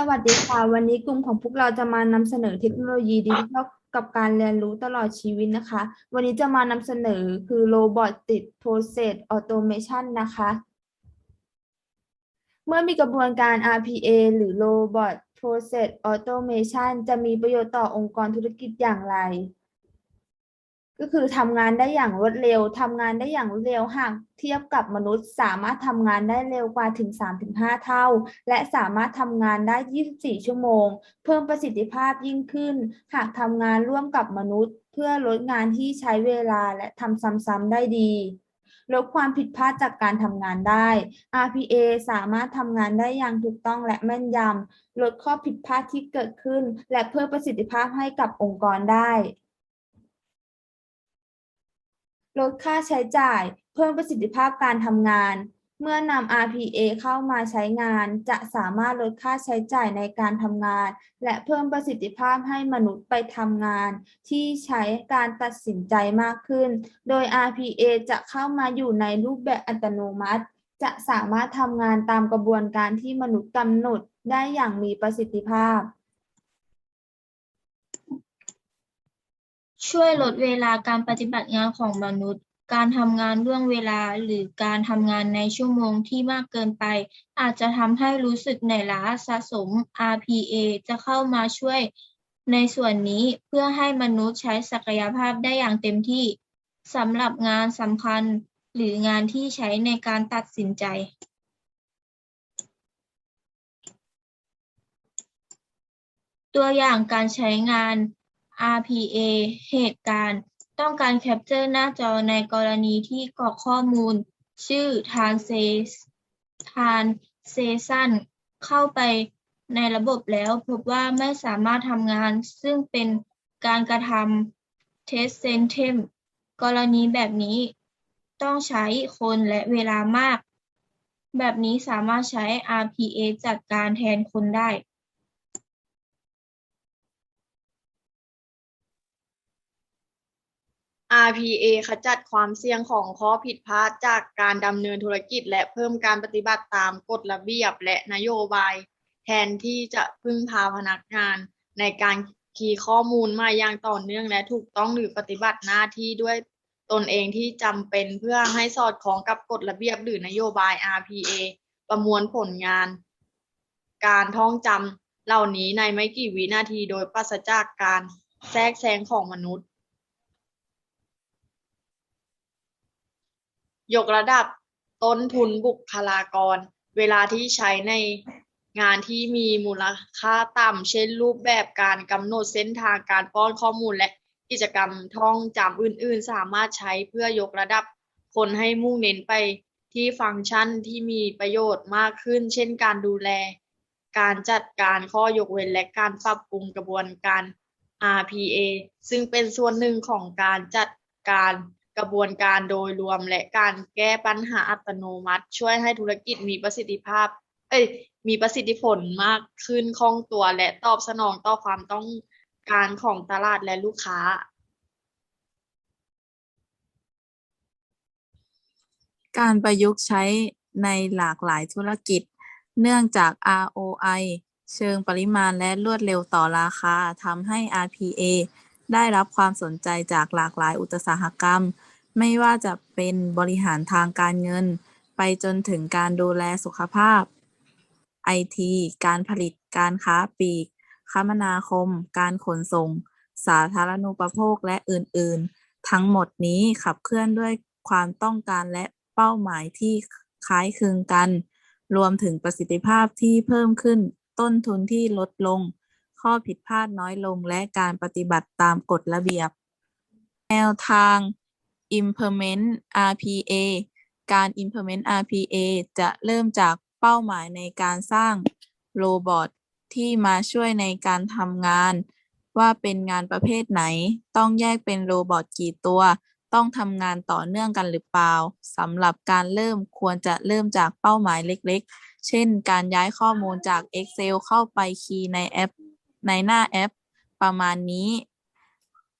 สวัสดีค่ะ วันนี้กลุ่มของพวกเราจะมานำเสนอเทคโนโลยีดิจิทัลกับการเรียนรู้ตลอดชีวิตนะคะ วันนี้จะมานำเสนอคือโรบอตติดโปรเซสออโตเมชันนะคะ เมื่อมีกระบวนการ RPA หรือ Robot Process Automation จะมีประโยชน์ต่อองค์กรธุรกิจอย่างไร ก็คือทำงานได้อย่างรวดเร็วทำงานได้อย่างรวดเร็วหากเทียบกับมนุษย์ สามารถทำงานได้เร็วกว่าถึง 3-5 เท่า และสามารถทำงานได้ 24 ชั่วโมง เพิ่มประสิทธิภาพยิ่งขึ้น หากทำงานร่วมกับมนุษย์ เพื่อลดงานที่ใช้เวลาและทำซ้ำๆได้ดีลดความผิดพลาดจากการทำงานได้ RPA สามารถทำงานได้อย่างถูกต้องและแม่นยำลดข้อผิดพลาดที่เกิดขึ้น และเพิ่มประสิทธิภาพให้กับองค์กรได้ ลดค่าใช้จ่าย เพิ่มประสิทธิภาพการทำงาน เมื่อนำ RPA เข้ามาใช้งาน จะสามารถลดค่าใช้จ่ายในการทำงาน และเพิ่มประสิทธิภาพให้มนุษย์ไปทำงาน ที่ใช้การตัดสินใจมากขึ้น โดย RPA จะเข้ามาอยู่ในรูปแบบอัตโนมัติ จะสามารถทำงานตามกระบวนการที่มนุษย์กำหนดได้อย่างมีประสิทธิภาพ ช่วยลดเวลาการปฏิบัติงานของมนุษย์ การทำงานล่วงเวลาหรือการทำงานในชั่วโมงที่มากเกินไป อาจจะทำให้รู้สึกเหนื่อยล้าสะสม RPA จะเข้ามาช่วยในส่วนนี้เพื่อให้มนุษย์ใช้ศักยภาพได้อย่างเต็มที่สำหรับงานสำคัญหรืองานที่ใช้ในการตัดสินใจ ตัวอย่างการใช้งาน RPA เหตุการณ์ ต้องการแคปเจอร์หน้าจอในกรณีที่กรอกข้อมูล ชื่อ Transaction เข้าไปในระบบแล้วพบว่าไม่สามารถทำงาน ซึ่งเป็นการกระทำ Test System กรณีแบบนี้ต้องใช้คนและเวลามาก แบบนี้สามารถใช้ RPA จัดการแทนคนได้ RPA ขจัดความเสี่ยงของข้อผิดพลาดจากการดำเนินธุรกิจ และเพิ่มการปฏิบัติตามกฎระเบียบและนโยบาย แทนที่จะพึ่งพาพนักงานในการคีย์ข้อมูลมาอย่างต่อเนื่องและถูกต้องหรือปฏิบัติหน้าที่ด้วยตนเองที่จำเป็นเพื่อให้สอดคล้องกับกฎระเบียบหรือนโยบาย RPA ประมวลผลงาน การท่องจำเหล่านี้ในไม่กี่วินาทีโดยปราศจากการแทรกแซงของมนุษย์ ยกระดับต้นทุนบุคลากร เวลาที่ใช้ในงานที่มีมูลค่าต่ำเช่นรูปแบบการกำหนดเส้นทางการป้อนข้อมูลและกิจกรรมท่องจำอื่น ๆ สามารถใช้เพื่อยกระดับคนให้มุ่งเน้นไปที่ฟังก์ชันที่มีประโยชน์มากขึ้น เช่นการดูแล การจัดการข้อยกเว้นและการปรับปรุงกระบวนการ RPA ซึ่งเป็นส่วนหนึ่งของการจัดการ กระบวนการโดยรวมและการแก้ปัญหาอัตโนมัติ ช่วยให้ธุรกิจมีประสิทธิภาพ เอ้ยมีประสิทธิผลมากขึ้นคล่องตัวและตอบสนองต่อความต้องการของตลาดและลูกค้า การประยุกต์ใช้ในหลากหลายธุรกิจ เนื่องจาก ROI เชิงปริมาณและรวดเร็วต่อราคาทำให้ RPA ได้รับความสนใจจากหลากหลายอุตสาหกรรม ไม่ว่าจะเป็นบริหารทางการเงิน ไปจนถึงการดูแลสุขภาพ IT การผลิตการค้าปลีก คมนาคม การขนส่ง สาธารณูปโภคและอื่น ๆ ทั้งหมดนี้ขับเคลื่อนด้วยความต้องการและเป้าหมายที่คล้ายคลึงกัน รวมถึงประสิทธิภาพที่เพิ่มขึ้น ต้นทุนที่ลดลง ข้อผิดพลาดน้อยลงและการปฏิบัติตามกฎระเบียบ แนวทาง implement RPA การ implement RPA จะเริ่มจากเป้าหมายในการสร้างโรบอทที่มาช่วยในการทำงาน ว่าเป็นงานประเภทไหน ต้องแยกเป็นโรบอทกี่ตัว ต้องทำงานต่อเนื่องกันหรือเปล่าสำหรับการเริ่มควรจะเริ่มจากเป้าหมายเล็กๆ เช่น การย้ายข้อมูลจาก Excel เข้าไปคีย์ในแอป ในหน้าแอปประมาณนี้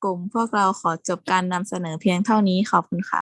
กลุ่มพวกเราขอจบการนำเสนอเพียงเท่านี้ ขอบคุณค่ะ